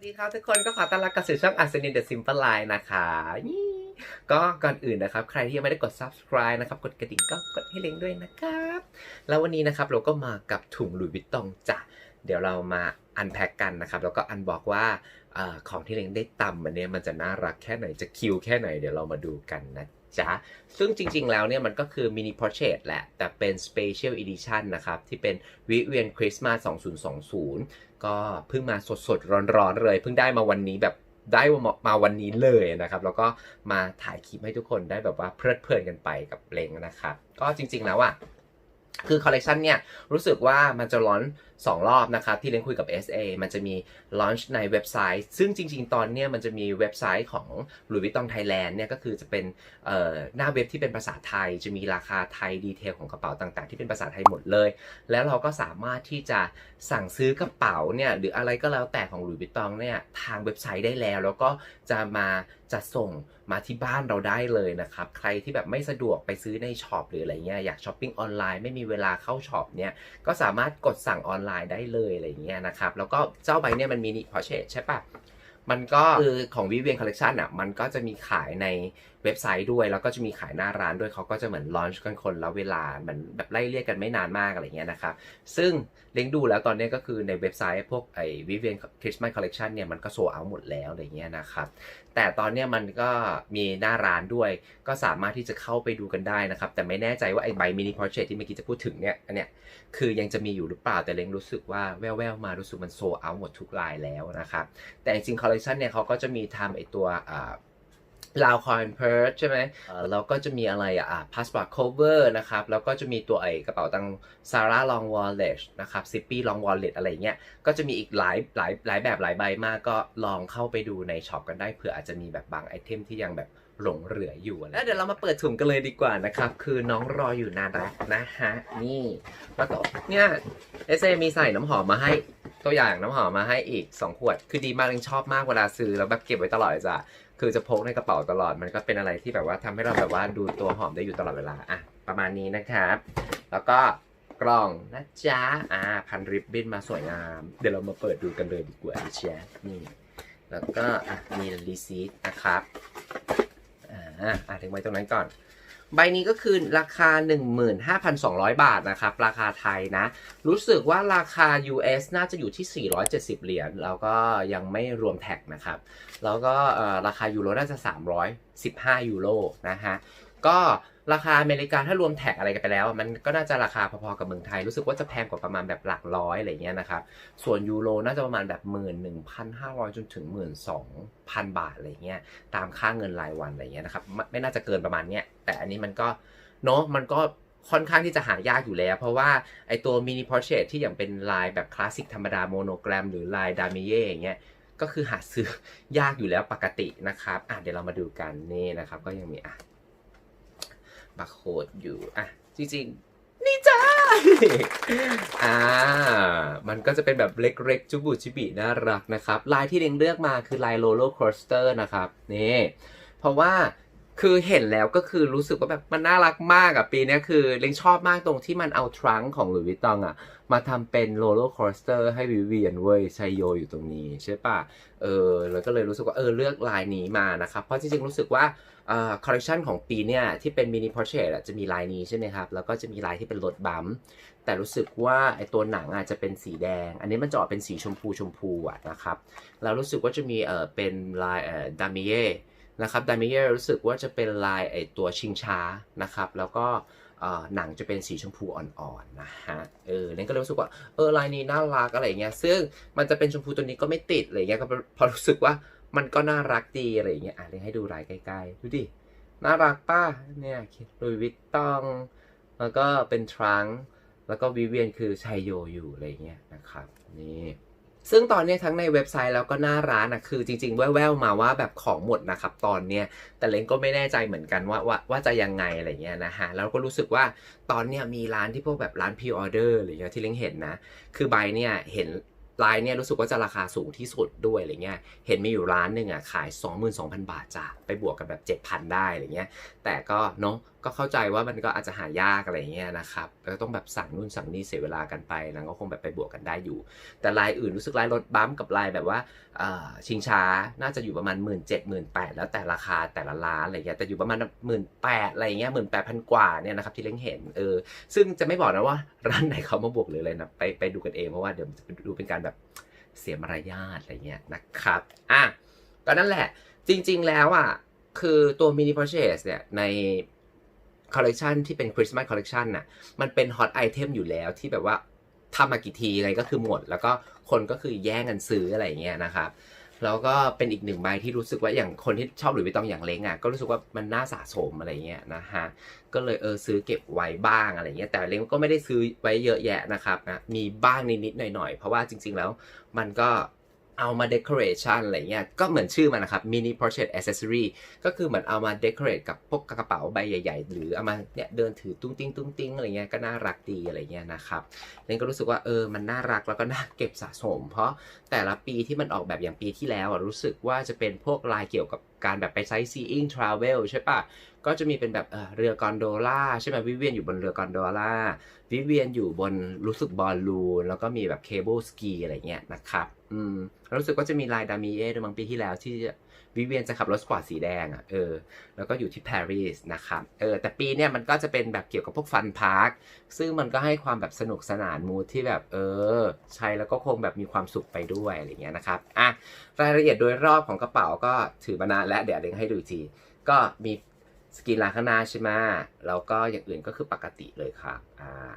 วัสดีครับทุกคนก็ขอต้อนรับกลับสู่ช่อง a r s e n i n The Simple Line นะคะนี่ก็ก่อนอื่นนะครับ ใครที่ยังไม่ได้กด subscribe นะครับ กดกระดิ่งก็กดให้เล็งด้วยนะครับ แล้ววันนี้นะครับเราก็มากับถุงหลุยส์วิตตองจ้ะเดี๋ยวเรามาอันแพ็กกันนะครับ แล้วก็อันบอกว่าอของที่เล็งได้ตำมันเนี้ยมันจะน่ารักแค่ไหนจะคิวแค่ไหนเดี๋ยวเรามาดูกันนะ จ๊ะซึ่งจริงๆ แล้วเนี่ยมันก็คือมินิพอร์เชตแหละ แต่เป็นสเปเชียลอีดิชันนะครับ ที่เป็นวิเวียนคริสต์มาส2020 ก็เพิ่งมาสดๆ ร้อนๆ เลย เพิ่งได้มาวันนี้แบบได้มามาวันนี้เลยนะครับ แล้วก็มาถ่ายคลิปให้ทุกคนได้แบบว่าเพลิดเพลินกันไปกับเลงนะครับ ก็จริงๆแล้วอะ คือคอลเลกชันเนี่ยรู้สึกว่ามันจะร้อนสองรอบนะครับ ที่เล่นคุยกับ SA มันจะมีลอนช์ในเว็บไซต์ ซึ่งจริง ๆ ตอนเนี้ยมันจะมีเว็บไซต์ของ Louis Vuitton Thailand เนี่ยก็คือจะเป็นหน้าเว็บที่เป็นภาษาไทย จะมีราคาไทยดีเทลของกระเป๋าต่างๆ ที่เป็นภาษาไทยหมดเลย แล้วเราก็สามารถที่จะสั่งซื้อกระเป๋าเนี่ยหรืออะไรก็แล้วแต่ของ Louis Vuitton เนี่ยทางเว็บไซต์ได้แล้ว แล้วก็จะมา จะส่งมาที่บ้านเราได้เลยนะครับ ใครที่แบบไม่สะดวกไปซื้อในช็อปหรืออะไรเงี้ยอยากช้อปปิ้งออนไลน์ไม่มีเวลาเข้าช็อปเนี่ยก็สามารถกดสั่งออนไลน์ได้เลยอะไรเงี้ยนะครับ แล้วก็เจ้าใบเนี่ยมันมีนิพอเชตใช่ปะมันก็คือของวิเวียนคอลเลกชันอะมันก็จะมีขายในเว็บไซต์ด้วย แล้วก็จะมีขายหน้าร้านด้วยเขาก็จะเหมือนลอนช์กันคนละเวลาเหมือนแบบไล่เรียกกันไม่นานมากอะไรเงี้ยนะครับ ซึ่งเล้งดูแล้วตอนนี้ก็คือในเว็บไซต์พวกไอ้วิเวียนคริสต์มาสคอลเล t ชันเนี่ยมันก็โซเอาหมดแล้วอะไรเงี้ยนะครับ แต่ตอนนี้มันก็มีหน้าร้านด้วย ก็สามารถที่จะเข้าไปดูกันได้นะครับ แต่ไม่แน่ใจว่าไอ้ใบมินิพอร์เทรตที่เมื่อกี้จะพูดถึงเนี่ยอันเนี้ยคือยังจะมีอยู่หรือเปล่าแต่เล้งรู้สึกว่าแว่วๆมารู้สึกมันโซเอาหมดทุกลายแล้วนะครับแต่จริงๆคอลเลคชันเนี่ยเขาก็จะมีทำไอตัวอ่า ลาวคอยน์เพิร์ใช่ไหมเอ่อแล้วก็จะมีอะไรอะพาสปอร์ตโคเวอร์นะครับ แล้วก็จะมีตัวไอกระเป๋าตังซาร่าลองวอลเลชนะครับซิปปี้ลองวอลเลตอะไรเงี้ย ก็จะมีอีกหลายหลายหลายแบบหลายใบมากก็ลองเข้าไปดูในช็อปกันได้เผื่ออาจจะมีแบบบางไอเทมที่ยังแบบหลงเหลืออยู่แล้วเดี๋ยวเรามาเปิดถุงกันเลยดีกว่านะครับ คือน้องรออยู่นานแล้วนะฮะ นี่แล้วก็เนี่ยเอเซมีใส่น้ำหอมมาให้ ตัวอย่างน้ำหอมมาให้อีก 2 ขวด คือดีมากเลยชอบมากเวลาซื้อแล้วแบบเก็บไว้ตลอดจ้ะคือจะพกในกระเป๋าตลอดมันก็เป็นอะไรที่แบบว่าทำให้เราแบบว่าดูตัวหอมได้อยู่ตลอดเวลาอะประมาณนี้นะครับ แล้วก็กล่องนะจ๊ะอ่าพันริบบิ้นมาสวยงาม เดี๋ยวเรามาเปิดดูกันเลยดีกว่าเชียนี่แล้วก็อะมีรีซีทนะครับอ่าอะถึงไว้ตรงนั้นก่อน ใบนี้ก็คือราคา 15,200 บาทนะครับ ราคาไทยนะ รู้สึกว่าราคา US น่าจะอยู่ที่ 470 เหรียญ แล้วก็ยังไม่รวมแท็กนะครับ แล้วก็ราคายูโรน่าจะ 315 ยูโรนะฮะ ก็ราคาอเมริกาถ้ารวมแท็กอะไรกันไปแล้ว มันก็น่าจะราคาพอๆกับเมืองไทย รู้สึกว่าจะแพงกว่าประมาณแบบหลักร้อยอะไรเงี้ยนะครับส่วนยูโรน่าจะประมาณแบบหมื่นหนึ่งพันห้าร้อยจนถึงหมื่นสองพันบาทอะไรเงี้ยตามค่าเงินรายวันอะไรเงี้ยนะครับไม่น่าจะเกินประมาณเนี้ยแต่อันนี้มันก็เนาะมันก็ค่อนข้างที่จะหายากอยู่แล้ว เพราะว่าไอตัวมินิพอร์เทรตที่อย่างเป็นลายแบบคลาสสิกธรรมดาโมโนแกรม หรือลายดามิเย่อย่างเงี้ยก็คือหาซื้อยากอยู่แล้วปกตินะครับอะเดี๋ยวเรามาดูกันนี่นะครับ ก็ยังมีอะ บาร์โค้ดอยู่อะจริงๆ นี่จ้าอ่ามันก็จะเป็นแบบเล็กๆ จุบุจิบิน่ารักนะครับ ลายที่เล็งเลือกมาคือลายโลโลคอสเตอร์นะครับ นี่ เพราะว่าคือเห็นแล้วก็คือรู้สึกว่าแบบมันน่ารักมากอะปีเนี้ยคือเล็งชอบมากตรงที่มันเอาทรังก์ของหลุยส์วิตตองอะมาทำเป็นโรลเลอร์คอสเตอร์ให้วิเวียนเว้ยชัยโยอยู่ตรงนี้ใช่ปะเออแล้วก็เลยรู้สึกว่าเออเลือกลายนี้มานะครับ เพราะจริงๆรู้สึกว่าเอ่อ คอลเลคชันของปีเนี่ยที่เป็นมินิพอร์เทรตจะมีลายนี้ใช่ไหมครับ แล้วก็จะมีลายที่เป็นรถบัมป์แต่รู้สึกว่าไอตัวหนังอาจจะเป็นสีแดง อันนี้มันจะออกเป็นสีชมพูชมพูอะนะครับแล้วรู้สึกว่าจะมีเออเป็นลายเออดามิเย่นะครับดามิเยรู้สึกว่าจะเป็นลายไอตัวชิงช้านะครับ แล้วก็เออหนังจะเป็นสีชมพูอ่อนๆนะฮะ เออเล่นก็เลยรู้สึกว่า เออลายนี้น่ารักอะไรเงี้ย ซึ่งมันจะเป็นชมพูตัวนี้ก็ไม่ติดอะไรเงี้ย ก็พอรู้สึกว่า มันก็น่ารักดีอะไรเงี้ยอะเล่นให้ดูลายใกล้ๆ ดูดิ น่ารักป้าเนี่ยลุยวิตตอง แล้วก็เป็นทรังแล้วก็วิเวียนคือชัยโยอยู่อะไรเงี้ยนะครับนี่ซึ่งตอนนี้ทั้งในเว็บไซต์แล้วก็หน้าร้านนะคือจริงๆ แว่วๆมาว่าแบบของหมดนะครับตอนเนี้ยแต่เล้งก็ไม่แน่ใจเหมือนกันว่าว่าว่าจะยังไงอะไรเงี้ยนะฮะแล้วก็รู้สึกว่าตอนเนี้ยมีร้านที่พวกแบบร้านพ r ออเดอร์อะไรเงี้ยที่เล้งเห็นนะ คือใบเนี่ยเห็น ลายเนี่ยรู้สึกว่าจะราคาสูงที่สุดด้วยอะไรเงี้ย เห็นมีอยู่ร้านหนึ่งอะขาย 22,000 บาทจ้ะไปบวกกับแบบ 7,000 ได้อะไรเงี้ย แต่ก็เนาะ ก็เข้าใจว่ามันก็อาจจะหายากอะไรเงี้ยนะครับแล้วก็ต้องแบบสั่งนู่นสั่งนี่เสียเวลากันไปแล้วก็คงแบบไปบวกกันได้อยู่ แต่ลายอื่นรู้สึกลายรถบัมกับลายแบบว่าชิงช้าน่าจะอยู่ประมาณ 1 7 0 0 0 0 1 8 0 0แล้วแต่ราคาแต่ละร้านอะไรเงี้ยแต่อยู่ประมาณหมื่นแปดอะไรเงี้ยหมื่นแปดพันกว่าเนี่ยนะครับที่เล้งเห็นเออซึ่งจะไม่บอกนะว่าร้านไหนเขามาบวกหรืออะไรนะไปไปดูกันเองเพราะว่าเดี๋ยวจะดูเป็นการแบบเสียมารยาทอะไรเงี้ยนะครับอะก็นั่นแหละจริง ๆ แล้วอะคือตัว mini purchase เนี่ยใน คอลเล t ชันที่เป็นคริสต์มาสคอลเล t ชันน่ะมันเป็นฮอตไอเทมอยู่แล้วที่แบบว่าทำมากี่ทีอะไรก็คือหมด แล้วก็คนก็คือแย่งกันซื้ออะไรเงี้ยนะครับแล้วก็เป็นอีกหนึ่งใบที่รู้สึกว่าอย่างคนที่ชอบหรือวิตองอย่างเล้งอะก็รู้สึกว่ามันน่าสะสมอะไรเงี้ยนะฮะก็เลยเออซื้อเก็บไว้บ้างอะไรเงี้ยแต่เล้งก็ไม่ได้ซื้อไว้เยอะแยะนะครับนะมีบ้างนิดๆหน่อยๆ เพราะว่าจริง ๆแล้วมันก็ เอามา decoration อะไรเงี้ย ก็เหมือนชื่อมันนะครับ mini portrait accessory ก็คือเหมือนเอามา decorate กับพวกกระเป๋าใบใหญ่ ๆ หรือเอามาเนี่ยเดินถือตุ้งติ้งตุ้งติ้งอะไรเงี้ย ก็น่ารักดีอะไรเงี้ยนะครับเล้งก็รู้สึกว่าเออ มันน่ารักแล้วก็น่าเก็บสะสม เพราะแต่ละปีที่มันออกแบบอย่างปีที่แล้วอะรู้สึกว่าจะเป็นพวกลายเกี่ยวกับการแบบไปไซต์ซีอิงทราเวลใช่ปะ ก็จะมีเป็นแบบเออเรือกอนโดล่าใช่ไหมวิเวียนอยู่บนเรือกอนโดล่าวิเวียนอยู่บนรู้สึกบอลลูน แล้วก็มีแบบเคเบิลสกีอะไรเงี้ยนะครับอืมรู้สึกว่าจะมีลายดามิเอด้วยบางปีที่แล้วที่วิเวียนจะขับรถสปอร์ตสีแดงอะเออแล้วก็อยู่ที่ปารีสนะครับเออแต่ปีเนี้ยมันก็จะเป็นแบบเกี่ยวกับพวกฟันพาร์คซึ่งมันก็ให้ความแบบสนุกสนานมูที่แบบเออ ใช้แล้วก็คงแบบมีความสุขไปด้วยอะไรเงี้ยนะครับอะรายละเอียดโดยรอบของกระเป๋าก็ถือมานานและเดี๋ยวเด้งให้ดูทีก็มี สกรีนลายข้างหน้าใช่ไหมแล้วก็อย่างอื่นก็คือปกติเลยครับอ่า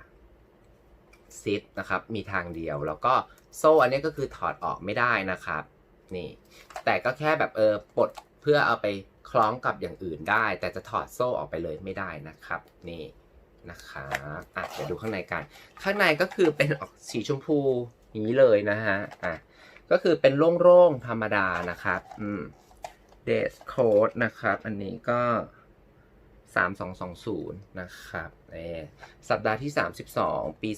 ซิปนะครับ มีทางเดียว แล้วก็โซ่อันนี้ก็คือถอดออกไม่ได้นะครับ นี่ แต่ก็แค่แบบเออปลดเพื่อเอาไปคล้องกับอย่างอื่นได้ แต่จะถอดโซ่ออกไปเลยไม่ได้นะครับ นี่นะครับอะเดี๋ยวดูข้างในกัน ข้างในก็คือเป็นออกสีชมพูอย่างนี้เลยนะฮะ อะ ก็คือเป็นโล่งๆธรรมดานะครับ อืม เดสโค้ดนะครับ อันนี้ก็ 3220 นะครับเอสัปดาห์ที่ 32 ปี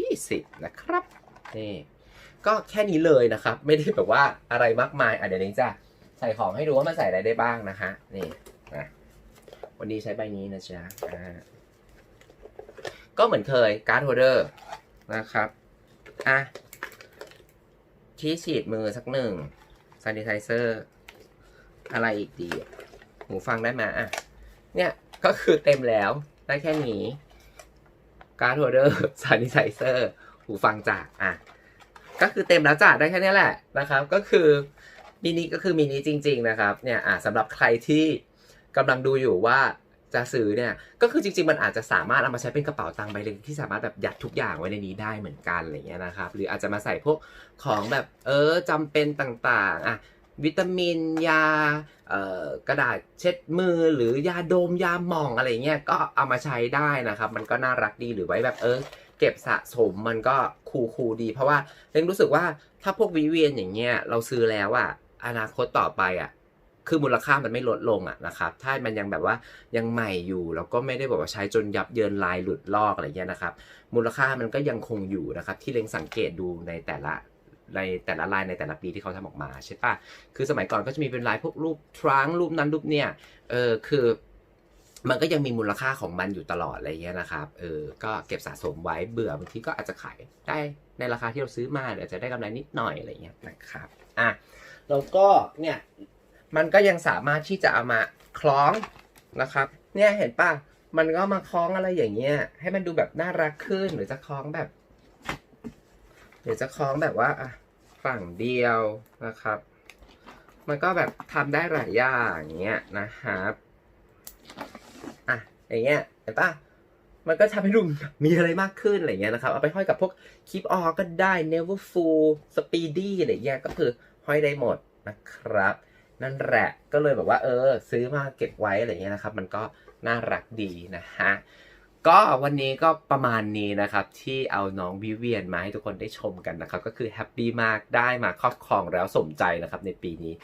2020 นะครับนี่ก็แค่นี้เลยนะครับ ไม่ได้แบบว่าอะไรมากมายอะเดี๋ยวนี้จะใส่ของให้ดูว่ามันใส่อะไรได้บ้างนะฮะนี่นะวันนี้ใช้ใบนี้นะจ๊ะอ่าก็เหมือนเคยการ์ดโฮเดอร์นะครับอะที่ฉีดมือสักหนึ่งซานิไทเซอร์อะไรอีกดี หูฟังได้ไหมอะเนี่ย ก็คือเต็มแล้วได้แค่นี้การ์ดโฮลเดอร์ซานิไทเซอร์หูฟังจากอะก็คือเต็มแล้วจ้ะได้แค่นี้แหละนะครับ ก็คือมินิก็คือมินิจริง ๆ นะครับเนี่ยอะสำหรับใครที่กำลังดูอยู่ว่าจะซื้อเนี่ยก็คือจริง ๆ มันอาจจะสามารถเอามาใช้เป็นกระเป๋าตังค์ใบเล็กที่สามารถแบบยัดทุกอย่างไว้ในนี้ได้เหมือนกันอะไรเงี้ยนะครับ หรืออาจจะมาใส่พวกของแบบเออจำเป็นต่างๆอะ วิตามินยากระดาษเช็ดมือหรือยาดมยาหม่องอะไรเงี้ยก็เอามาใช้ได้นะครับ มันก็น่ารักดีหรือไว้แบบเออเก็บสะสมมันก็คูลๆดี เพราะว่าเร่งรู้สึกว่าถ้าพวกวิเวียนอย่างเงี้ยเราซื้อแล้วอะอนาคตต่อไปอะคือมูลค่ามันไม่ลดลงอะนะครับ ถ้ามันยังแบบว่ายังใหม่อยู่แล้วก็ไม่ได้บอกว่าใช้จนยับเยินลายหลุดลอกอะไรเงี้ยนะครับ มูลค่ามันก็ยังคงอยู่นะครับ ที่เล็งสังเกตดูในแต่ละ ในแต่ละลายในแต่ละปีที่เขาทำออกมาใช่ปะคือสมัยก่อนก็จะมีเป็นลายพวกรูปทรังรูปนั้นรูปเนี่ยเออคือมันก็ยังมีมูลค่าของมันอยู่ตลอดอะไรเงี้ยนะครับ เออ ก็เก็บสะสมไว้เบื่อบางทีก็อาจจะขายได้ในราคาที่เราซื้อมาเดี๋ยวจะได้กำไรนิดหน่อยอะไรเงี้ยนะครับ อะ แล้วก็เนี่ย มันก็ยังสามารถที่จะเอามาคล้องนะครับ เนี่ยเห็นป่ะ มันก็มาคล้องอะไรอย่างเงี้ย ให้มันดูแบบน่ารักขึ้นหรือจะคล้องแบบ หรือจะคล้องแบบว่าอะ ฝั่งเดียวนะครับ มันก็แบบทำได้หลายอย่างอย่างเงี้ยนะครับอะอย่างเงี้ยเห็นปะมันก็ทำให้ดูมีอะไรมากขึ้นอะไรเงี้ยนะครับ เอาไปห้อยกับพวกคลิปออก็ได้ never full speedy อะไรเงี้ยก็คือห้อยได้หมดนะครับ นั่นแหละก็เลยแบบว่า เออ ซื้อมาเก็บไว้อะไรเงี้ยนะครับ มันก็น่ารักดีนะฮะ ก็วันนี้ก็ประมาณนี้นะครับ ที่เอาน้องวิเวียนมาให้ทุกคนได้ชมกันนะครับ ก็คือแฮปปี้มากได้มาครอบครองแล้วสมใจนะครับ ในปีนี้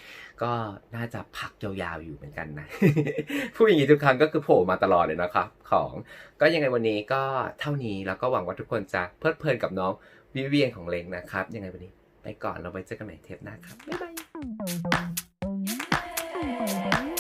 ก็น่าจะพักยาวๆอยู่เหมือนกันนะพูดอย่างนี้ทุกครั้งก็คือโผล่มาตลอดเลยนะครับ ของก็ยังไงวันนี้ก็เท่านี้แล้วก็หวังว่าทุกคนจะเพลิดเพลินกับน้องวิเวียนของเล้งนะครับ ยังไงวันนี้ไปก่อนเราไว้เจอกันใหม่เทปหน้าครับบ๊ายบาย